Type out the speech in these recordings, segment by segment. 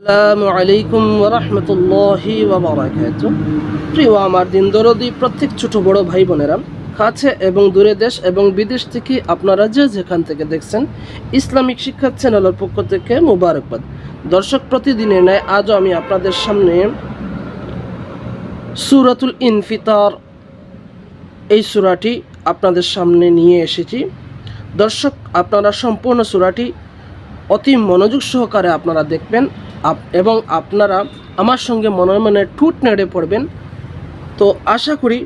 আসসালামু আলাইকুম রহমতুল্লাহি ওবরাকাত প্রিয় আমার দিন দরদি, প্রত্যেক ছোট বড় ভাই বোনেরা, কাছে এবং দূরে দেশ এবং বিদেশ থেকে আপনারা যে যেখান থেকে দেখছেন, ইসলামিক শিক্ষা চ্যানেলের পক্ষ থেকে মুবারকবাদ। দর্শক প্রতিদিনের ন্যায় আজও আমি আপনাদের সামনে সুরাতুল ইনফিতার এই সুরাটি আপনাদের সামনে নিয়ে এসেছি। দর্শক, আপনারা সম্পূর্ণ সুরাটি অতি মনোযোগ সহকারে আপনারা দেখবেন। এবং আপনারা আমার সঙ্গে মনে মনে ঠুট নেড়ে পড়বেন। তো আশা করি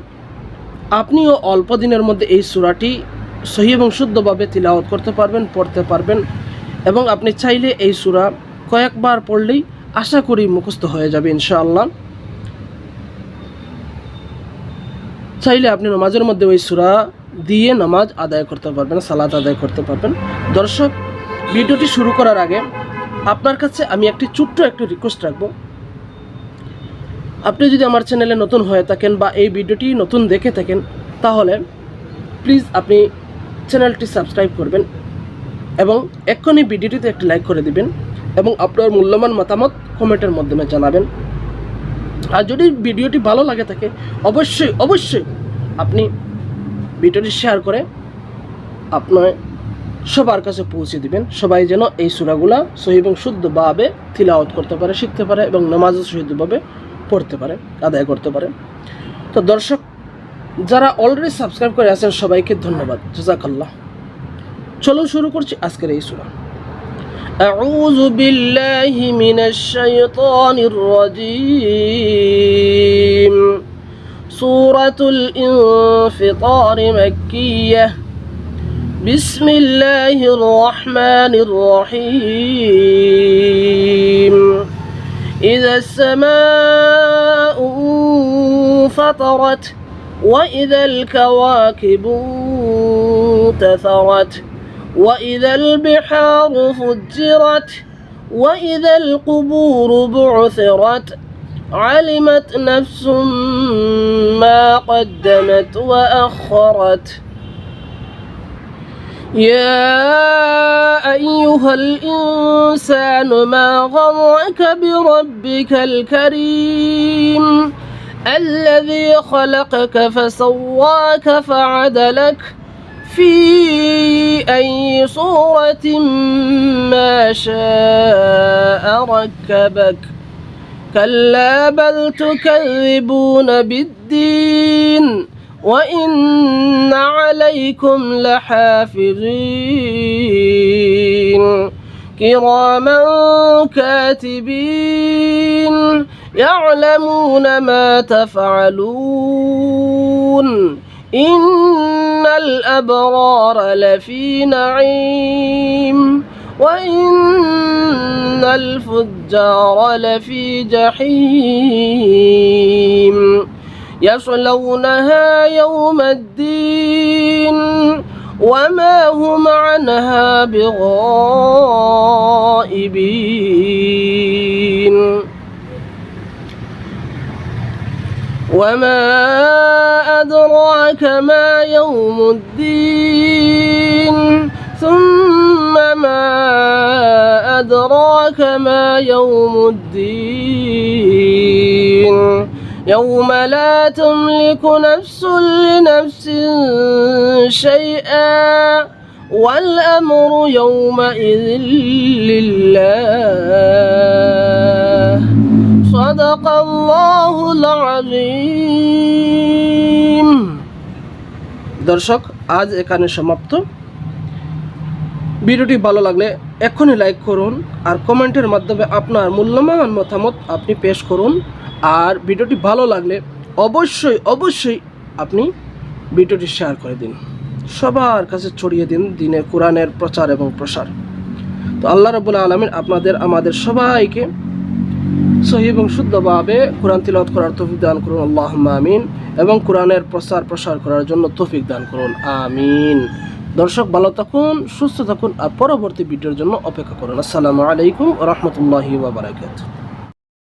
আপনিও অল্প দিনের মধ্যে এই সুরাটি সহি এবং শুদ্ধভাবে তিলাওয়াত করতে পারবেন, পড়তে পারবেন এবং আপনি চাইলে এই সুরা কয়েকবার পড়লেই আশা করি মুখস্থ হয়ে যাবে ইনশাআল্লাহ। চাইলে আপনি নামাজের মধ্যে ওই সুরা দিয়ে নামাজ আদায় করতে পারবেন সালাদ আদায় করতে পারবেন। দর্শক, ভিডিওটি শুরু করার আগে আপনার কাছে আমি একটি ছোট্ট একটি রিকোয়েস্ট রাখব। আপনি যদি আমার চ্যানেলে নতুন হয়ে থাকেন বা এই ভিডিওটি নতুন দেখে থাকেন, তাহলে প্লিজ আপনি চ্যানেলটি সাবস্ক্রাইব করবেন এবং এক্ষুনি ভিডিওটিতে একটি লাইক করে দিবেন এবং আপনার মূল্যবান মতামত কমেন্টের মাধ্যমে জানাবেন। আর যদি ভিডিওটি ভালো লাগে থাকে, অবশ্যই অবশ্যই আপনি ভিডিওটি শেয়ার করে আপনার সবার কাছে পৌঁছে দিবেন সবাই যেন এই সুরাগুলা সহি এবং শুদ্ধভাবে তিলাওয়াত করতে পারে শিখতে পারে এবং নামাজও সহিতভাবে পড়তে পারে আদায় করতে পারে তো দর্শক যারা অলরেডি সাবস্ক্রাইব করে আছেন সবাইকে ধন্যবাদ জাজাকাল্লাহ চলুন শুরু করছি আজকের এই সুরা أعوذ بالله من الشيطان الرجيم سورة الانفطار مكية بسم الله الرحمن الرحيم. إذا السماء انفطرت وإذا الكواكب انتثرت وإذا البحار فجرت وإذا القبور بعثرت علمت نفس ما قدمت وأخرت يا أيها الإنسان ما غرك بربك الكريم الذي خلقك فسواك فعدلك في أي صورة ما شاء ركبك. كلا بل تكذبون بالدين. وإن عليكم لحافظين كراما كاتبين يعلمون ما تفعلون إن الأبرار لفي نعيم وإن الفجار لفي جحيم يصلونها يوم الدين وما هم عنها بغائبين. وما أدراك ما يوم الدين. ثم ما أدراك ما يوم الدين. يوم لا تملك نفس لنفس شيئا والأمر يومئذ لله صدق الله العظيم দর্শক আজ এখানে সমাপ্ত ভিডিওটি ভালো লাগলে এখনই লাইক করুন আর কমেন্টের মাধ্যমে আপনার মূল্যবান মতামত আপনি পেশ করুন। আর ভিডিওটি ভালো লাগলে অবশ্যই অবশ্যই আপনি ভিডিওটি শেয়ার করে দিন। সবার কাছে ছড়িয়ে দিন দিনের কোরআনের প্রচার এবং প্রসার। তো আল্লাহ রবুল আলমিন আপনাদের, আমাদের সবাইকে সহি এবং শুদ্ধভাবে কোরআন তিলত করার তৌফিক দান করুন। আল্লাহ আমিন। এবং কোরআনের প্রচার প্রসার করার জন্য তৌফিক দান করুন। আমিন। দর্শক, ভালো থাকুন, সুস্থ থাকুন, আর পরবর্তী ভিডিওর জন্য অপেক্ষা করুন। আসসালামু আলাইকুম রহমতুল্লাহি ওবরাকাতুহ